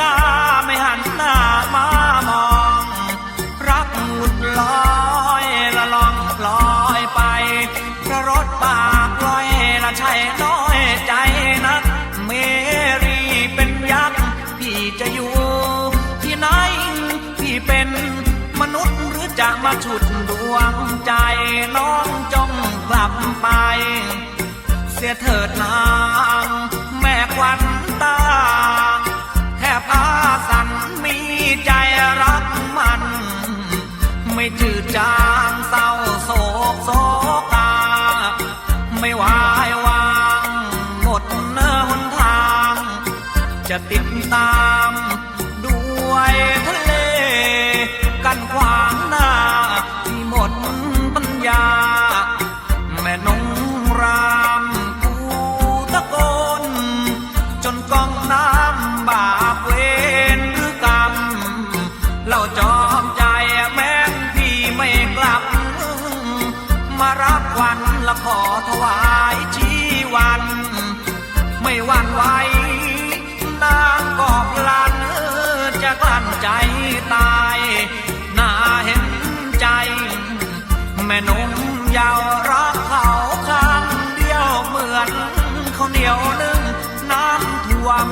ดาไม่หันหน้ามามอง รักหลุดลอยละลองลอยไปพระรถปากลอยละใช่น้อยใจนัก เมรีเป็นยักษ์พี่จะอยู่ที่ไหน พี่เป็นมนุษย์หรือจะมาฉุดดวงใจน้องจงกลับไป เสียเถิดนา เศร้าโศกโศกา ไม่วายวางหมดเนื้อหนทาง จะติดตามด้วยเธอาวเหนียวนึ่งน้ำท่วม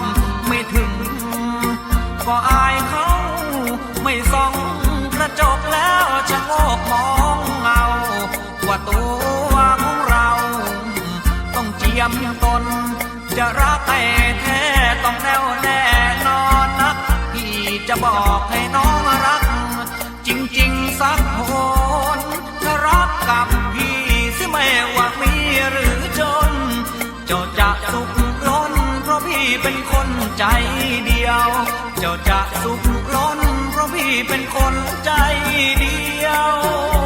ไม่ถึง ก็อายเขาไม่ส่องกระจกแล้วจะโงกมองเงาว่าตัวของเรา ต้องเจียมตน จะรักให้แท้ต้องแน่วแน่นอนนักพี่จะบอกให้น้องรัก จริง ๆ สักคนถ้ารักกับพี่สิไม่ว่า เป็นคนใจเดียว เจ้าจะสุขล้นเพราะพี่เป็นคนใจเดียว